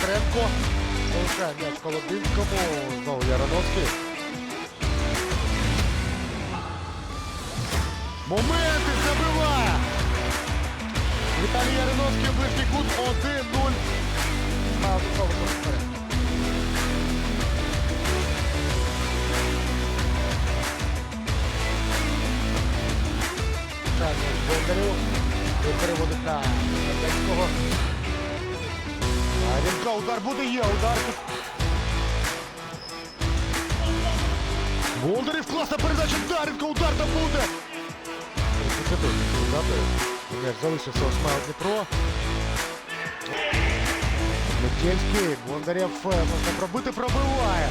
Майстренко. Залишає м'яч Колодинському. Знову Яроновський. Моменти забиває. Віталій Яриновський ближній кут 1-0. На знову вперед. Чайник Бондарів. І переводить на Кадецького. А Рімка, удар буде, є удар. Бондарів, класна передача, Даренко, удар там буде. М'яч залишився у Смайл Дніпро. Метельський, Бондарєв е, можна пробити, пробиває.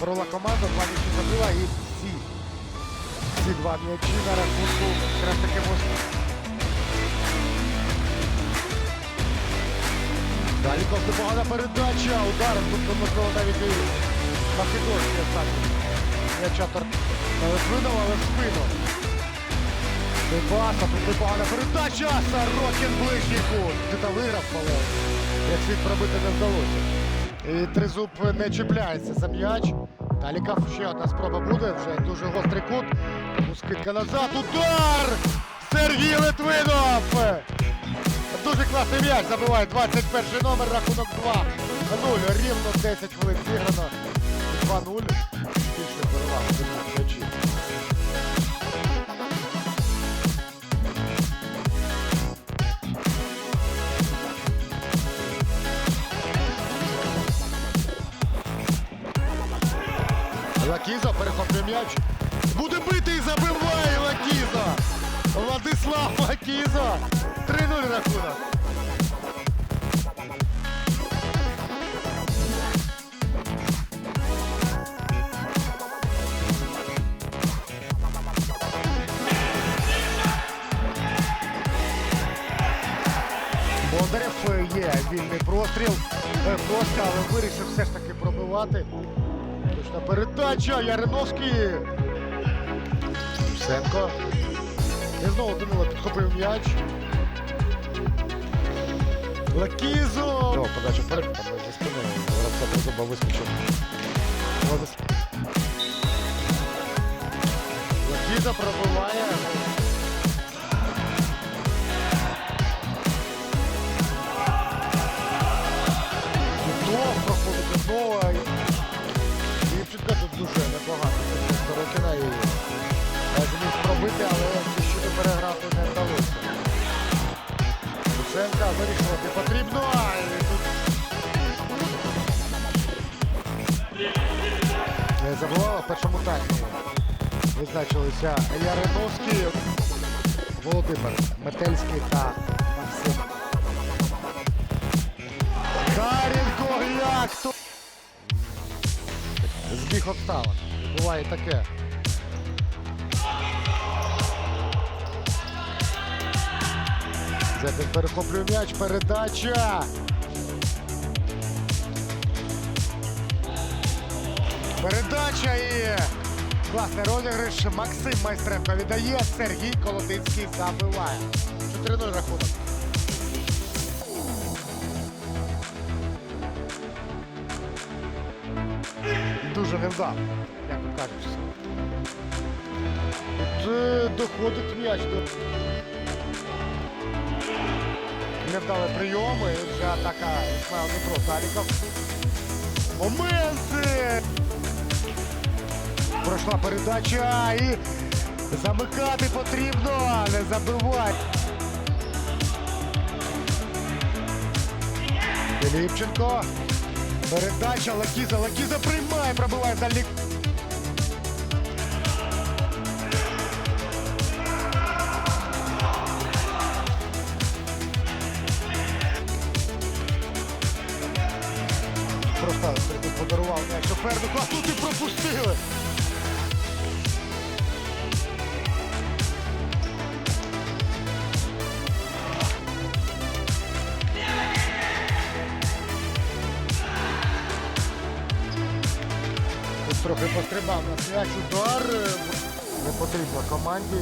Провела команда, два м'ячі забила і всі. Ці два м'ячі на рахунку якраз таки можна. Далі непогана передача, удар, тут можливо навіть і Македонський останній. М'яча тор... не Литвинов, але в спину. Дебаса, тут непогана передача, Сорокін ближній кут. Ти та виграв, але як слід пробити не вдалося. І тризуб не чіпляється за м'яч. Талікав ще одна спроба буде, вже дуже гострий кут. Тому Скидка назад, удар! Сергій Литвинов! Дуже класний м'яч забиває 21 номер, рахунок 2-0. Рівно 10 хвилин зіграно. 2-0. Більше перевага м'ячі. Лакізо перехоплює м'яч. Буде бити. Владислав Лакізо. 3-0 рахунок. Бондарев е, є вільний простріл. Е, Просто, але вирішив все ж таки пробивати. Точна передача. Яриновський. Сенко. І знову думала, підхопив м'яч. Лакізо! О, подача вперед, там за спиною. Воробця зуба вискочив. Лакіза пробиває. Луценка вирішувати потрібно. тут Не забувала в першому таймі. Визначилися Яриновський, Володимир Метельський та Максим. Даренко, як то? Збіг обставин. Буває таке. Зетин перехоплює м'яч, передача. Передача і класний розіграш. Максим Майстренко віддає. Сергій Колодинський забиває. 4-0 рахунок. Дуже невдало, як кажуть. Тут е, доходить м'яч до. Невдали прийоми. Вже атака Ісмайл Дніпро Таліков. Моменти! Пройшла передача і замикати потрібно, не забивай. Філіпченко. Передача Лакіза. Лакіза приймає, пробиває дальній. Пострибав на м'яч удар. Не потрібно команді.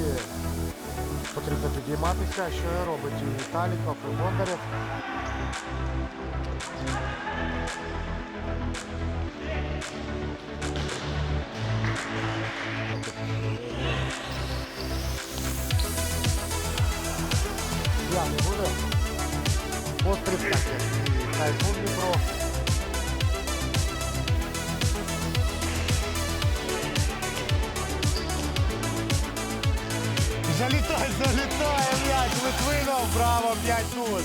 потрібно підійматися, що робить і Таліков, і Бондарєв. Я не буде. Постріл так, як і Тайфун Дніпро. Залітає м'яч, Литвинов, браво, 5-0.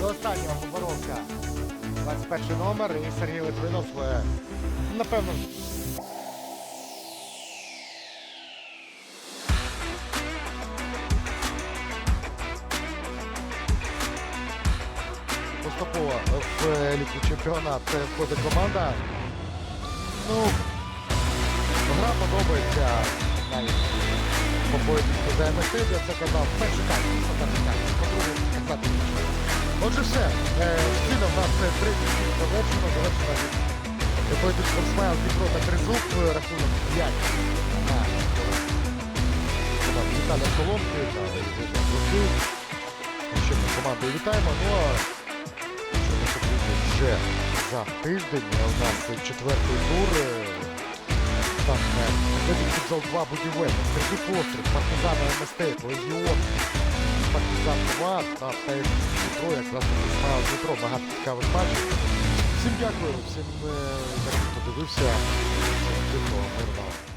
До останнього поборовся. 21 номер і Сергій Литвинов, е, напевно, поступово в елітний чемпіонат е, входить команда. Ну, гра подобається навіть по поєдинку за МСТ, я це казав. Перший тайм, перший тайм, по-друге. Отже, все. Е, в нас е, третій фільм завершено, завершено від поєдинку Смайл Дніпро та Тризуб, е, рахунок 5 на Соломки та Ще ми командою вітаємо. Ну а що ми вже за тиждень у нас четвертий тур. Е, Там Левін 2 будівель, Сергій Постріл, Партизан МСТ, Легіон, Партизан 2 та ПС Дніпро, якраз Смайл Дніпро, багато цікавих матчів. Всім дякую, всім, е, хто дивився, всім мирного.